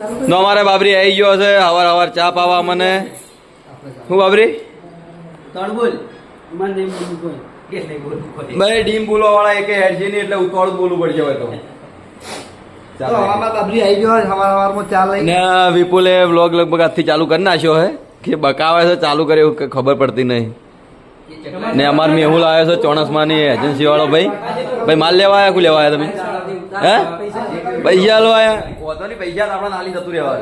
નો અમારે બાબરી આવી ગયો છે. હવાર હવાર ચા પાવા મને. શું બાબરી? ભાઈ ડીમ બોલવા વાળા એક હેડ છે એટલે ઉતાવળ બોલવું પડશે હવે તો. ને વિપુલે વ્લોગ લગભગ આજથી ચાલુ કરી નાખ્યો હે. કે બકાવે છે ચાલુ કરે એવું ખબર પડતી નહીં. ને અમાર મેહુલ આવ્યો છે ચોણસમાની એજન્સી વાળો ભાઈ. ભાઈ માલ લેવા આવ્યા? કુ લેવા આવ્યા તમે? હે? પૈસા લો આયા. પૈસા આપણા નાલી જતું રહેવા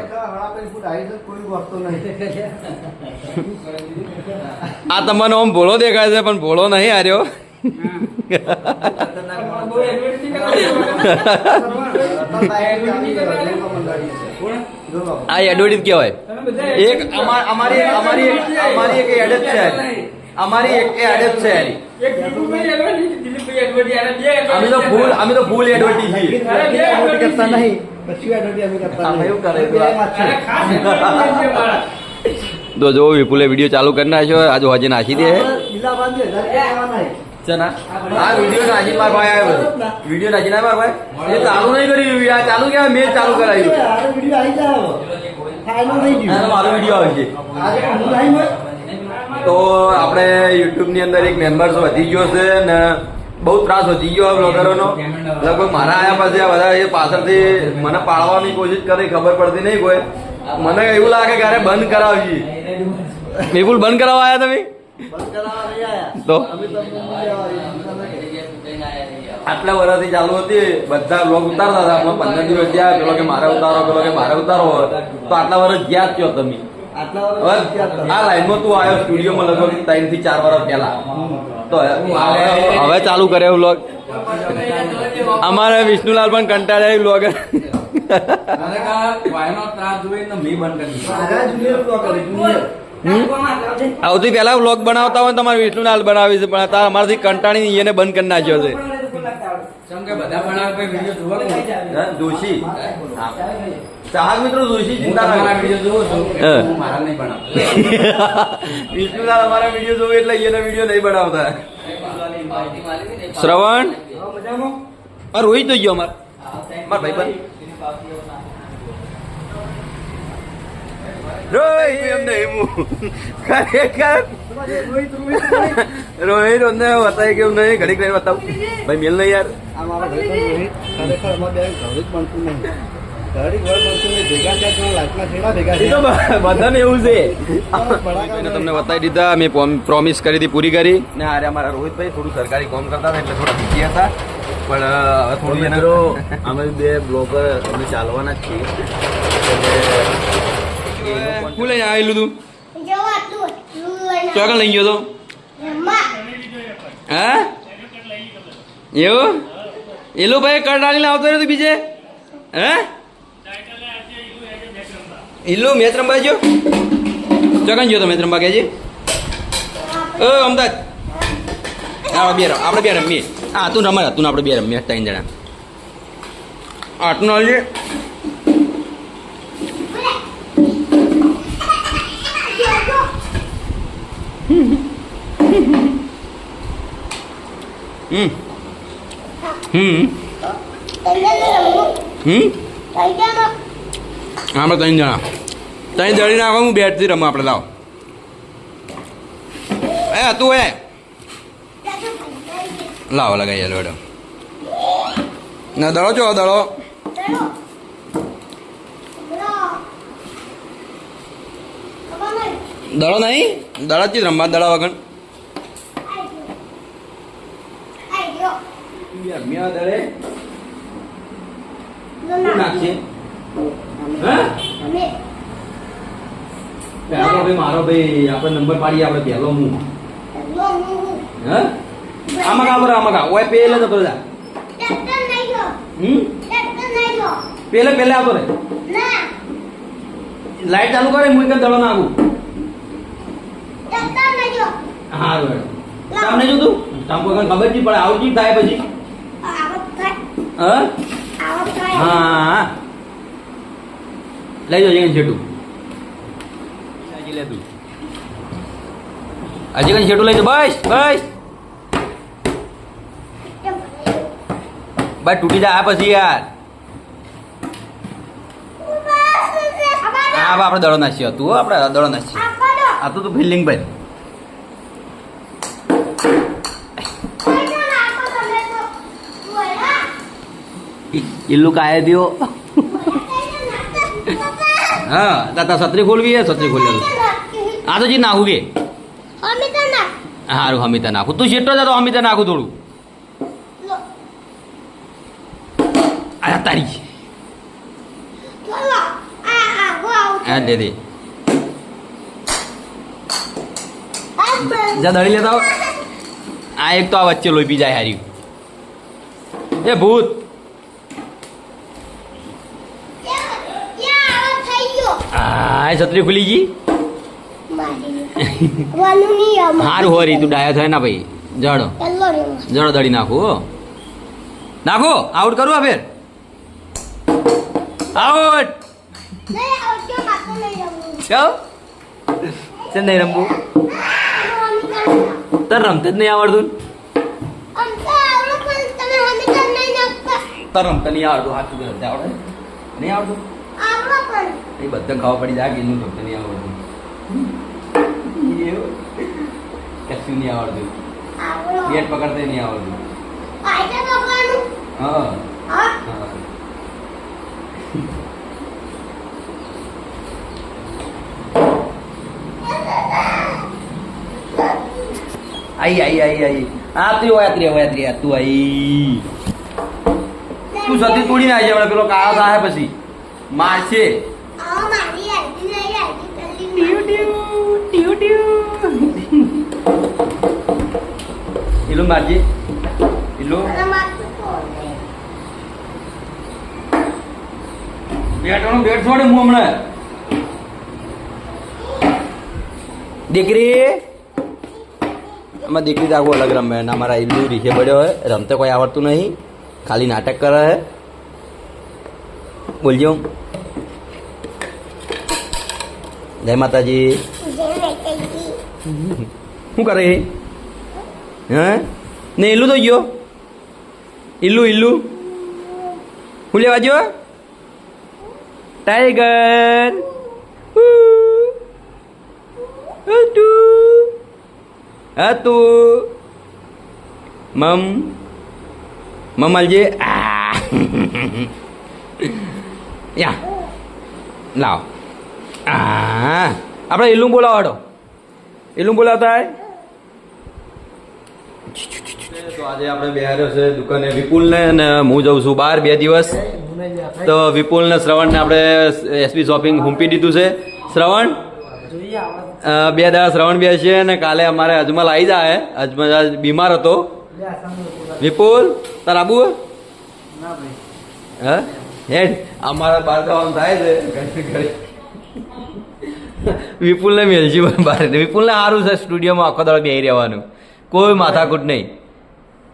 આ તમને આમ ભોળો દેખાય છે પણ ભોળો નહીં હાર્યો આ એડવર્ટીઝ કહેવાય. એક અમાર- અમારી અમારી અમારી એક એડત છે અમારી એક એડ છે એની. અમે તો ફૂલ અમે તો ફૂલ એડવર્ટીઝ છીએ. કરતા નહીં. પછી એડવર્ટી અમે કરતા નહીં. એવું કરે. તો જો વિપુલે વીડિયો ચાલુ કરી નાખ્યો આજે હજી નાખી દે. લીલા બાંધે, હજાર રૂપિયા લેવાના નહીં. ચના? આ વીડિયો નાખી માર ભાઈ આવ્યો વીડિયો નાખી ના માર ભાઈ? એ ચાલુ નહીં કરી આ ચાલુ કેવાય મેં ચાલુ કરાવ્યું. વીડિયો આવી જાય. મારો વીડિયો. તો આપણે યુટ્યુબની અંદર એક મેમ્બર્સ વધી ગયો છે ને બહુ ત્રાસ વધી ગયો બ્લોગરોનો લગભગ મારા આયા પછી આ બધા એ પાછળથી મને પાડવાની કોશિશ કરી ખબર પડતી નહીં કોઈ. મને એવું લાગે કે અરે બંધ કરાવજી. વિપુલ બંધ કરાવવા આવ્યા તમે. તો. આટલા વર્ષથી ચાલુ હતી બધા બ્લોગ ઉતારતા હતા. પંદર દિવસ ગયા પેલો કે મારે ઉતારો પેલો કે મારે ઉતારો. તો આટલા વર્ષ ગયા જ છો તમે? આ લાઈનમાં તું આવ્યો સ્ટુડિયોમાં લગભગ ત્રણથી ચાર વર્ષ પહેલા. તો હવે ચાલુ કરે એવું લોક અમારે વિષ્ણુલાલ પણ કંટાળ્યા લોગ આવતી પેલા લોકો વ્લોગ બનાવતા હોય તમારે વિષ્ણુલાલ બનાવી છે પણ તાર અમારાથી કંટાળી એને બંધ કરી નાખ્યો છે. જોશી. ચાહક મિત્રો જોશી ચિંતા ના કરો. હા. વિષ્ણુલાલ અમારા વીડિયો જોવે એટલે એના વીડિયો નહીં બનાવતા. શ્રવણ? આ રોહિત થઈ ગયો અમાર. માર ભાઈ બંધ. રોહિત નહીં હું અમને બતાવી કેવું નહીં ઘડીક રહીને બતાવું. ભાઈ મેલ નહીં યાર. આ મારા ભાઈબંધ રોહિત, ખરેખર અમારે બે ઘરે જ બનતું નહીં. બધાને એવું છે. તમને બતાવી દીધા મેં પ્રોમિસ કરી હતી પૂરી કરી. ને આરે અમારા રોહિતભાઈ થોડું સરકારી કામ કરતા હતા એટલે થોડા બીજી હતા. પણ હવે થોડું એને મિત્રો અમે બે બ્લોગર અમે ચાલવાના જ છીએ. શું લઈને આવેલું તું? ચોકડ લઈ ગયો તો? હા? એવું? એલો ભાઈ કરડાલીને આવતો રહ્યો તું બીજે? હે? ઇલ્લુ રમવા ગયો ચોકન ગયો તો રમવા ગયા ઓ અમદાવાદ. આપણે બે આપણે બે રમીએ. હા તું રમે તું આપણે બે રમીએ, ત્રણ જણા. આટનું હમ. હમ. હમ. હમ. આપણે ત્રણ જણા. ત્રણ દળી નાખો, હું બેટથી રમો આપણે લાવ. એ, તું એ. લાવો લગાવી ચાલો મેડમ ના દડો છો દડો દડો નહીં? દડા જ રમવા દળા વગર. રમ્યા દડે નાખીએ હા? પહેલો ભાઈ મારો ભાઈ આપણે નંબર પાડીએ આપણે પહેલો હું. હા આમાં કા બરો આમાં કા ઓય પેલે તો બધા હમ? પેલે પેલે આવતો રે લાઈટ ચાલુ કરે હું એક દડો નાખું. હા રોડ તમને જો તું તમને કોઈ ખબર નહીં પડે. આવું જી થાય પછી? હા? હા હા. લઈ જજો કઈ છેટું હજી લે તું હજી કઈ છેટું લઈ જો બસ બસ બસ તૂટી જાય આ પછી યાર આ આપણે દડો નાખીએ તું હો, આપણે દડો નાખીએ આ તો તું ફિલ્ડિંગ ભાઈ ઇલ્લુ કાય દિયો હા તાતા છત્રી ખોલવી હે છત્રી ખોલી આ તો જી નાખું કે. હારું, હમીતા નાખું. તું શેટો જા તો હમીતા નાખું થોડું. આ તારી. હા દે દે. જા દળી લેતા આ એક તો આ વચ્ચે લોહી પી જાય હારી. એ ભૂત. આ છત્રી ખુલી ગઈ? હારું હોરી તું ડાયા થાય ના ભાઈ. જડો જડો દડી નાખું હો. નાખો આઉટ કરું આ ફેર. આઉટ ચલ નહીં રમવું. તર રમતે જ નહીં આવડતું તર રમતા નહીં આવડતું હાથ આવડે? નહીં આવડતું? એ બધા ખાવા પડી જાય એનું રમતા નહીં આવડતું. કશું નહીં આવડતું. બેટ પકડતે નહીં આવડતું. હા. હા? આઈ આઈ આઈ આઈ. આ ત્રી ઓયા ત્રી તું આઈ. તું સતી તોડી ના જાય પેલો કાળા થાય પછી. મારશે. એલું મારજે એલું બેટવાનું બેટ છોડે હું હમણાં દીકરી આમાં દીકરી તો આખું અલગ રમે અને અમારા ઇલ્લુ રીખે પડ્યો હોય રમતે કોઈ આવડતું નહીં ખાલી નાટક કરે હે બોલજો જય માતાજી શું કરે હે હે ને ઇલ્લુ તો ગયો ઇલ્લુ ઇલ્લુ શું લેવા ગયો ટાઈગર હતું હતું મમ મમલજી આ યા લાવ આ આપણે ઇલ્લું બોલાવાડો ઇલ્લું બોલાવતા હોય તો આજે આપણે બિહાર્યો છે દુકાને વિપુલને અને હું જઉં છું બહાર બે દિવસ. તો વિપુલ ને શ્રવણ ને આપણે એસપી શોપિંગ હુંપી દીધું છે. શ્રવણ? બે દાડા શ્રવણ બે છે અને કાલે અમારે અજમલ આવી જાય અજમલ બીમાર હતો. વિપુલ, તાર આબુ હે? હેડ, અમારા બહાર જવાનું થાય છે. ઘરે. વિપુલને મેલજી બહાર. વિપુલને સારું છે, સ્ટુડિયોમાં આખો દાડો બેહી રહેવાનું. કોઈ માથાકૂટ નહીં.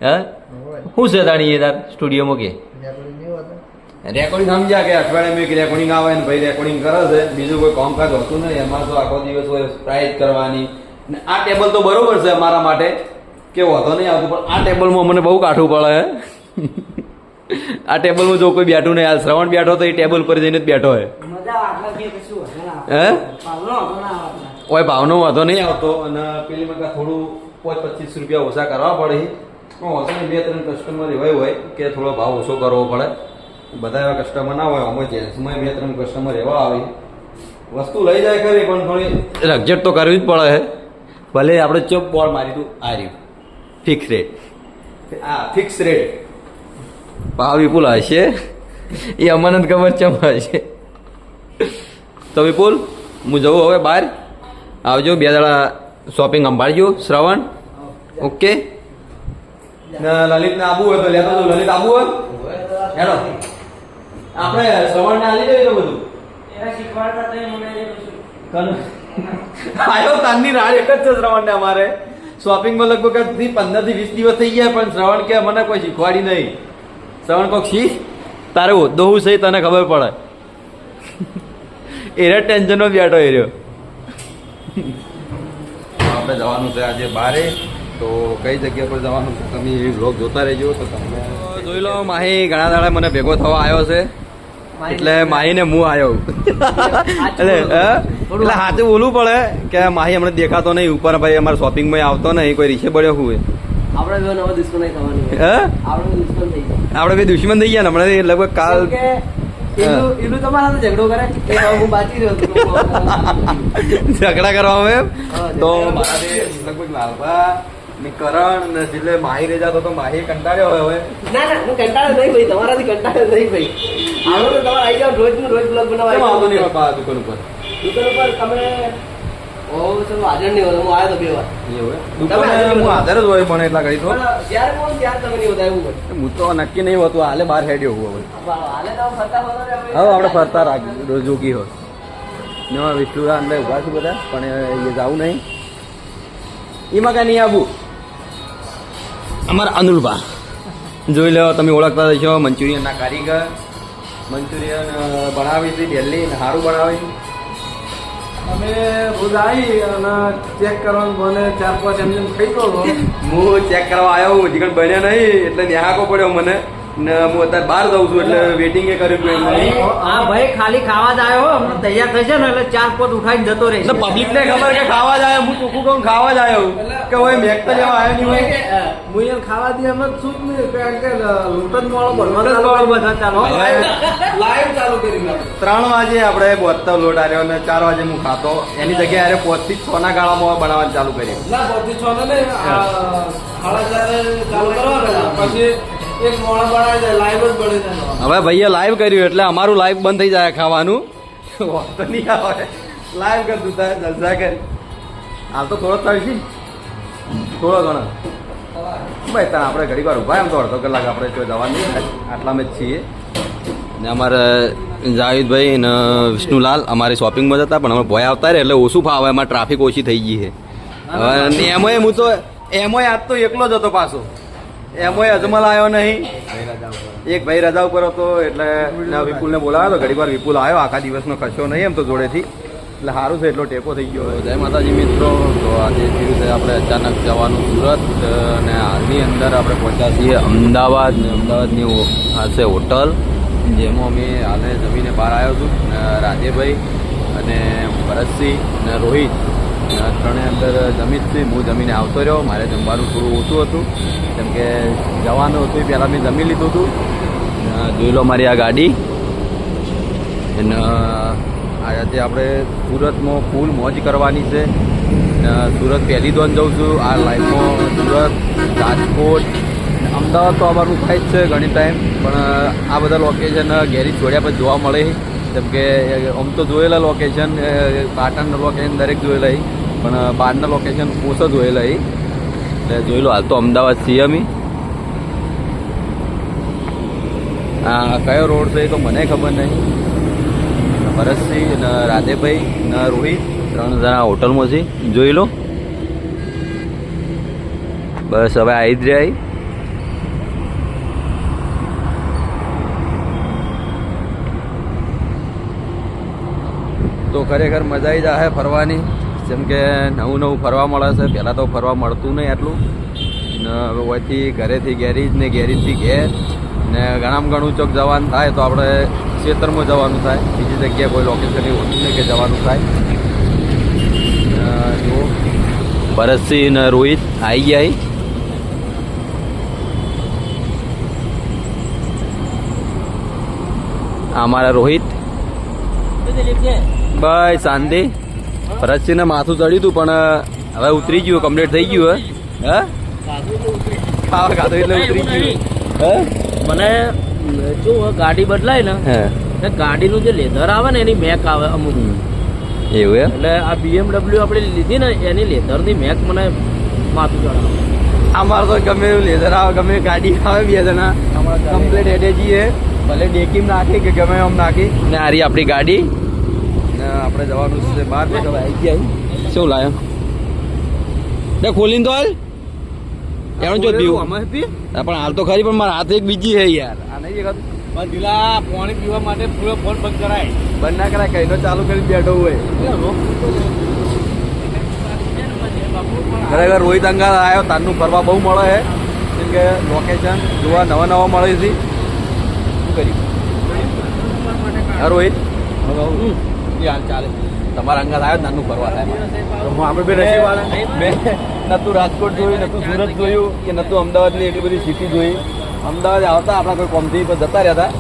હે? શું છે તાણી એ તાર સ્ટુડિયોમાં કે? રેકોર્ડિંગ સમજ્યા કે અઠવાડિયામાં એક રેકોર્ડિંગ આવે ને ભાઈ રેકોર્ડિંગ કરે છે. બીજું કોઈ કામકાજ હોતું નહીં. એમાં તો આખો દિવસ હોય પ્રાઇઝ કરવાની. ને આ ટેબલ તો બરોબર છે અમારા માટે. કે વાંધો નહીં આવતું પણ આ ટેબલમાં મને બહુ કાઠું પડે હે? આ ટેબલમાં જો કોઈ બેઠું નહીં. આ શ્રવણ બેઠો તો એ ટેબલ પર જઈને જ બેઠો હોય હે? ઓય ભાવનો વાંધો નહીં આવતો. અને પેલી માં થોડું પાંચ પચીસ રૂપિયા ઓછા કરવા પડે. પણ ઓછા બે ત્રણ કસ્ટમર એવા હોય કે થોડો ભાવ ઓછો કરવો પડે. બધા એવા કસ્ટમર ના હોય અમે જેન્ટ્સમાં બે ત્રણ કસ્ટમર એવા આવે. વસ્તુ લઈ જાય ખરી, પણ થોડી રગજટ તો કરવી જ પડે છે ભલે આપણે ચોપ બોલ મારી તું આ રહ્યું. ફિક્સ રેટ આ ફિક્સ રેટ ભાવ વિપુલ હશે એ અમને ખબર ચમ હશે તો વિપુલ, હું જવું હવે બહાર. આવજો, બે દાડા શોપિંગ સંભાળજો શ્રવણ ઓકે લલિતને આબુ હોય તો લેતો જો લલિત આબુ હોય? હેલો. આપણે શ્રવણને આલી દઈએ તો બધું આયો તારની રાડ એક જ છે શ્રવણને અમારે. શોપિંગમાં લગભગથી પંદરથી વીસ દિવસ થઈ ગયા પણ શ્રવણ કે મને કોઈ શીખવાડી નહીં. શ્રવણ કોક શીખ તારે હોદ્દો છે તને ખબર પડે. એરે ટેન્શનનો બેઠો એ રહ્યો. આપણે જવાનું છે આજે બારે તો કઈ જગ્યા પર જવાનું છે તમે એ બ્લોગ જોતા રહેજો તો તમને જોઈ લો માહી ઘણા દાડા મને ભેગો થવા આવ્યો છે. એટલે માહીને હું આવ્યો એટલે હે? એટલે હાથે બોલવું પડે કે માહી હમણાં દેખાતો નહીં ઉપર ભાઈ અમારે શોપિંગમાં આવતો નહીં કોઈ રીસે પડ્યો હું આપણે બે નવો દુશ્મન થવાનું. હે? આપણે દુશ્મન થઈ ગયા આપણે બે દુશ્મન થઈ ગયા ને હમણાં લગભગ કાલ ઝઘડો કરે. એ હવે હું બાકી રહ્યો છું. ઝઘડા કરવા એમ? તો લગભગ લાલભા કરણ ને જેટલે માહી રેજા તો માહી કંટાળ્યો હોય હવે. ના ના હું કંટાળ્યો નહીં ભાઈ. તમારાથી કંટાળ્યો નહીં ભાઈ. આવો તો તમારે આવી જાઓ રોજનું રોજ બ્લોગ બનાવવા કેમ નહીં બાપા દુકાન ઉપર? દુકાન ઉપર તમે ઓ હાજર નહીં હોતો હું આવ્યો તો બે વાર. એવું હું હાજર જ હોય પણ એટલા ઘડી તો. જ્યારે બોલો ત્યારે તમે નહીં હોતા એવું હું તો નક્કી નહીં હોતું હાલે બહાર હેડ્યો હું હવે. હાલે તો ફરતા ફરતા જ હવે આપણે ફરતા રાખ જોગી હોય ને વિષ્ણુ અંદર ઊભા છું બધા પણ એ જવું નહીં. એમાં કાંઈ નહીં આવું. અમારા અનુલભા. જોઈ લો તમે ઓળખતા હશો મંચુરિયનના કારીગર. મંચુરિયન બનાવી છે દિલ્હી સારું બનાવી અમે રોજ આવી અને ચેક કરવાનું મને ચાર પાંચ એમ થઈ ગયો હું ચેક કરવા આવ્યો કણ બન્યા નહીં, એટલે નિહાકો પડ્યો મને. ને હું અત્યારે બહાર જાઉં છું એટલે વેટિંગ એ કર્યું હા ભાઈ ખાલી ખાવા જ આવ્યો હો. હમણાં તૈયાર થશે ને એટલે ચાર પોત ઉઠાઈને જતો રહે પબ્લિક ને ખબર કે ખાવા જ આવ્યો હું ચોખ્ખું કહું ખાવા જ આવ્યો કે હોય મેક તો લેવા આવ્યો નહીં હોય. હું અહીંયા ખાવા દે એમ જ શું નહીં. કારણ કે લૂંટ જ મોળો જ બધા. ચાલો લાઈવ ચાલુ કરી ત્રણ વાગે આપણે બોતર લોટ આવ્યો અને ચાર વાગે હું ખાતો. એની જગ્યાએ અરે પોતથી જ છ ના ગાળામાં બનાવવાનું ચાલુ કર્યું. ના બધી છ ને આ ચાલુ કરવાનું પછી હવે ભાઈએ લાઈવ કર્યું એટલે અમારું લાઈવ બંધ થઈ જાય ખાવાનું. વાંધો નહીં આવે. લાઈવ કરતું તારે જલસા કર. હાલ તો થોડો થશે થોડો ઘણો. ભાઈ ત્યાં આપણે ઘડી વાર ઊભા એમ તો અડધો કલાક આપણે જો જવાની. આટલામાં જ છીએ. ને અમારે જાવેદભાઈ ને વિષ્ણુલાલ અમારી શોપિંગમાં જતા પણ અમે ભોય આવતા રહે એટલે ઓછું ફાવે એમાં ટ્રાફિક ઓછી થઈ ગઈ છે. હવે અને એમાંય હું તો એમાંય આજ તો એકલો જ હતો પાછો. એમાંય અજમલ આવ્યો નહીં. એક ભાઈ રજા ઉપર હતો, એટલે વિપુલને બોલાવ્યો હતો ઘડી વિપુલ આવ્યો. આખા દિવસનો ખર્ચો નહીં એમ તો જોડેથી. એટલે સારું છે, એટલો ટેકો થઈ ગયો. જય માતાજી મિત્રો. તો આજે થયું છે આપણે અચાનક જવાનું સુરત અને હાલની અંદર આપણે પહોંચ્યા છીએ અમદાવાદ. અમદાવાદની આ છે હોટલ, જેમાં અમે હાલે જમીને બહાર આવ્યો છું. રાજેભાઈ અને ભરતસિંહ અને રોહિત. ત્રણે અંદર જમી જ હું જમીને આવતો રહ્યો. મારે જમવાનું થોડું ઓછું હતું. કેમ કે જવાનું હતું પહેલાં મેં જમી લીધું હતું. જોઈ લો મારી આ ગાડી. અને આજે આપણે સુરતમાં ફૂલ મોજ કરવાની છે. સુરત પહેલી દોન જઉં છું. આ લાઈફમાં સુરત, રાજકોટ અમદાવાદ તો અમારું થાય જ છે ઘણી ટાઈમ પણ આ બધા લોકેશન ગેરેજ છોડ્યા પછી જોવા મળે. જેમ કે આમ તો જોયેલા લોકેશન પાટણ લોકેશન દરેક જોયેલા. પણ બહારના લોકેશન ઓછા જોયેલા છે. એટલે જોઈ લો, હાલ તો અમદાવાદ છીએ અમે. આ કયો રોડ છે એ તો મને ખબર નહીં. ભરતસિંહ ને, રાધેભાઈ, ને, રોહિત, ત્રણ જણા હોટલમાં છે. જોઈ લો. બસ, હવે આવી જ રહ્યા તો ખરેખર મજા આવી જાય ફરવાની. જેમ કે નવું નવું ફરવા મળે છે પહેલાં તો ફરવા મળતું નહીં આટલું ને હવે ઓયથી ઘરેથી ગેરેજ ને ગેરેજથી ઘેર. ને ઘણામાં ઘણું ચોક જવાનું થાય તો આપણે ક્ષેત્રમાં જવાનું થાય. બીજી જગ્યાએ કોઈ લોકેશન એવું હોતું નહીં કે જવાનું થાય. જો જુઓ. ભરતસિંહ ને રોહિત આવી ગયા અમારા રોહિત. બસ શાંતિ. ભરતસિંહને માથું ચડ્યું હતું પણ હવે ઉતરી ગયું કમ્પ્લીટ થઈ ગયું હે? ખાવા ખાધું એટલે ઉતરી ગયું. હે? મને જો ગાડી બદલાય ને હે. ગાડીનું જે લેધર આવે ને એની મેક આવે અમુક. એવું એટલે આ બીએમડબલ્યુ આપણે લીધી ને એની લેધરની મેક મને માથું ચડાવે. અમારે તો ગમે એવું લેધર આવે ગમે ગાડી આવે બે જણા. કમ્પ્લીટ હેડે જઈએ ભલે ડેકીમ નાખી કે ગમે એમ નાખી. ને આરી આપણી ગાડી. આપણે જવાનું છે બહાર હવે આવી ગયા. શું લાયો? બે ખોલીને તો હાલ. એનું જો પીવું હા, પણ હાલ તો ખરી પણ મારા હાથે એક બીજી છે યાર. આ નહીં દેખાતું. પણ દિલા પાણી પીવા માટે પૂરો ફોન બંધ કરાય. બંધ ના કરાય કઈનો ચાલુ કરી બેઠો હોય. ખરેખર રોહિત અંગાર આવ્યો તારનું ફરવા બહુ મળે છે. કેમ કે લોકેશન જોવા નવા નવા મળે છે. શું કર્યું? હા રોહિત. હમ. હાલ ચાલે? તમારા અંગાત આવ્યો નાનું ફરવા થાય. હું આપણે બે નસીબવાળા મેં નતું રાજકોટ જોયું નતું સુરત જોયું કે નતું અમદાવાદની એટલી બધી સિટી જોઈ. અમદાવાદ આવતા આપણા કોઈ કોમથી પર જતા રહ્યા હતા.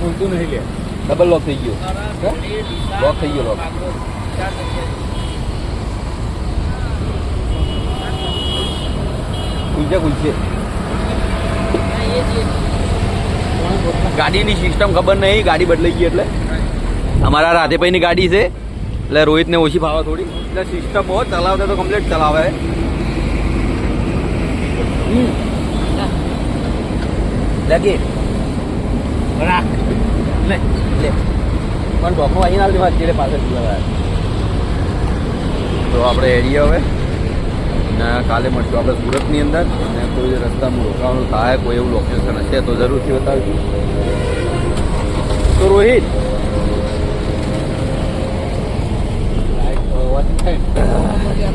ભૂલતું નહીં લે. ડબલ લોક થઈ ગયો. લોક થઈ ગયો લોક ખુલશે ખુલશે. ગાડીની સિસ્ટમ ખબર નહીં ગાડી બદલાઈ ગઈ એટલે. અમારા રાધેભાઈની ગાડી છે. એટલે રોહિતને ઓછી ફાવે થોડી. એટલે સિસ્ટમ બહુ ચલાવતા તો કમ્પ્લીટ ચલાવે. લગે. રાખ. લે લે. પણ ડોકો આવીને આવતી વાત એટલે પાછળ તો આપણે એરિયા હવે. ને કાલે મળશું આપણે સુરતની અંદર. અને કોઈ રસ્તામાં રોકાવાનું થાય કોઈ એવું લોકેશન હશે તો જરૂરથી બતાવીશું તો રોહિત Hey.